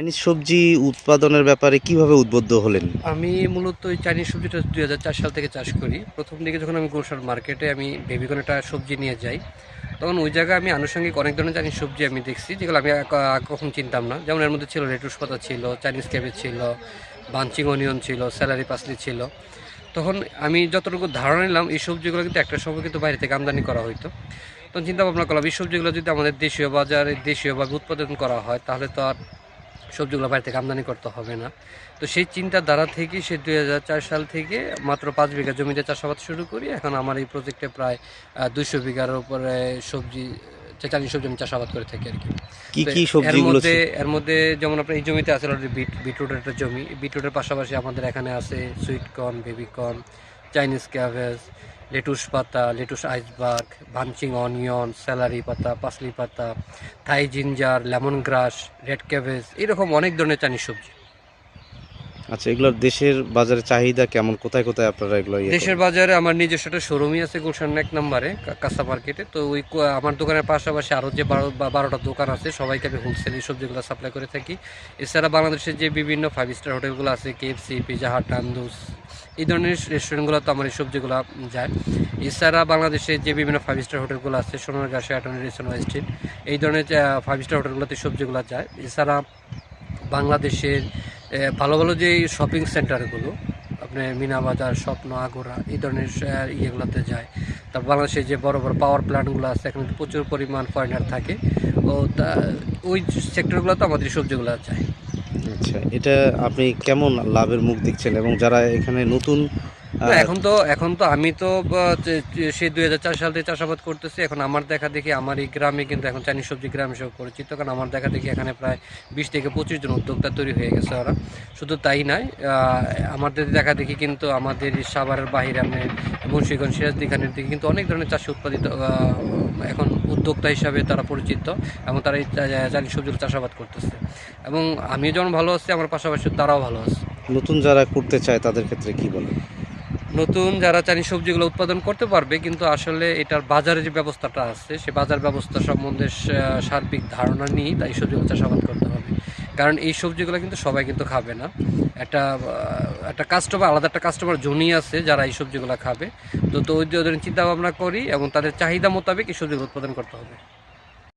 Chinese সবজি উৎপাদনের ব্যাপারে কীভাবে উদ্বুদ্ধ হলেন? আমি মূলত ওই চাইনিজ সবজিটা দুই হাজার চার সাল থেকে চাষ করি। প্রথম দিকে যখন আমি গোসার মার্কেটে আমি বেবিকনেটা সবজি নিয়ে যাই, তখন ওই জায়গায় আমি আনুষঙ্গিক অনেক ধরনের চাইনিজ সবজি আমি দেখছি, যেগুলো আমি কখনো চিনতাম না। যেমন এর মধ্যে ছিল লেটুস পাতা ছিল, চাইনিজ ক্যাবেজ ছিল, বাঞ্চিং অনিয়ন ছিল, স্যালারি পাসলি ছিল। তখন আমি যতটুকু ধারণা নিলাম, এই সবজিগুলো কিন্তু একটা সময় কিন্তু বাইরে থেকে আমদানি করা হতো তখন চিন্তা ভাবনা করলাম, এই সবজিগুলো যদি আমাদের দেশীয় বাজারে দেশীয়ভাবে উৎপাদন করা হয়, তাহলে তো আর সবজিগুলো বাইরে থেকে আমদানি করতে হবে না। তো সেই চিন্তাধারা থেকে সে দুই হাজার চার সাল থেকে মাত্র পাঁচ বিঘা জমিতে চাষাবাদ শুরু করি। এখন আমার এই প্রজেক্টে প্রায় দুইশো বিঘার উপরে সবজি চাচানি সবজি আমি চাষাবাদ করে থাকি আর কি। কি এর মধ্যে এর মধ্যে যেমন আপনার এই জমিতে আছে অলরেডি বিট বিটরুটের একটা জমি। বিটরুটের পাশাপাশি আমাদের এখানে আছে sweet corn baby corn Chinese cabbage lettuce পাতা lettuce iceberg bunching onion celery পাতা পাসলি পাতা Thai ginger lemon grass red cabbage এরকম অনেক ধরনের চাইনিজ সবজি। আচ্ছা এগুলোর দেশের বাজারে চাহিদা কেমন? কোথায় কোথায় আপনারা এগুলো ইয়ে দেশের বাজারে আমার নিজস্ব একটা শোরুমই আছে গুলশান এক নম্বরে কাঁচা মার্কেটে তো ওই আমার দোকানের পাশাপাশি আরও যে বারো বা বারোটা দোকান আছে সবাইকে আমি হোলসেল এই সবজিগুলো সাপ্লাই করে থাকি। এছাড়া বাংলাদেশের যে বিভিন্ন ফাইভ স্টার হোটেলগুলো আছে কেএফসি পিজা হাট টান্দুস এই ধরনের রেস্টুরেন্টগুলো তো আমার এই সবজিগুলো যায়। এছাড়া বাংলাদেশে যে বিভিন্ন ফাইভ স্টার হোটেলগুলো আছে, সোনারগাঁ শেয়াটন রিসন স্ট্রিট এই ধরনের ফাইভ স্টার হোটেলগুলোতে সবজিগুলো যায়। এছাড়া বাংলাদেশের ভালো ভালো যে শপিং সেন্টারগুলো আপনার মিনা বাজার, স্বপ্ন, আগোরা, এই ধরনের ইয়েগুলোতে যায়। তারপর বাংলাদেশে যে বড় বড় পাওয়ার প্ল্যান্টগুলো আছে, এখানে প্রচুর পরিমাণ ফরেনার থাকে। ও তা, ওই সেক্টরগুলোতে আমাদের সবজিগুলো যায়। আচ্ছা এটা আপনি কেমন লাভের মুখ দেখছেন? এবং যারা এখানে নতুন এখন তো এখন তো আমি তো সেই দুই হাজার চার সাল থেকে চাষাবাদ করতেছি। এখন আমার দেখা দেখি আমার এই গ্রামে কিন্তু এখন চাইনিজ সবজি গ্রাম হিসেবে পরিচিত। কারণ আমার দেখা দেখি এখানে প্রায় বিশ থেকে পঁচিশ জন উদ্যোক্তা তৈরি হয়ে গেছে ওরা। শুধু তাই নয় আমাদের দেখা দেখি কিন্তু আমাদের সাভারের বাহিরে আপনি মুন্সিগঞ্জ সিরাজদি খানের দিকে কিন্তু অনেক ধরনের চাষি উৎপাদিত এখন উদ্যোক্তা হিসাবে তারা পরিচিত এবং তারা এই চাইনিজ সবজিগুলো চাষাবাদ করতেছে। এবং আমি যেমন ভালো আছি আমার পাশাপাশি তারাও ভালো আছে। নতুন যারা করতে চায় তাদের ক্ষেত্রে কি বলেন? নতুন যারা চাইনিজ সবজিগুলো উৎপাদন করতে পারবে, কিন্তু আসলে এটার বাজারে যে ব্যবস্থাটা আছে, সে বাজার ব্যবস্থা সম্বন্ধে সার্বিক ধারণা নিয়েই তাই সবজিগুলো চাষাবাদ করতে হবে। কারণ এই সবজিগুলো কিন্তু সবাই কিন্তু খাবে না। একটা একটা কাস্টমার আলাদা একটা কাস্টমার জনই আছে, যারা এই সবজিগুলো খাবে। তো তো ওই ওদের চিন্তা ভাবনা করি এবং তাদের চাহিদা মোতাবেক এই সবজিগুলো উৎপাদন করতে হবে।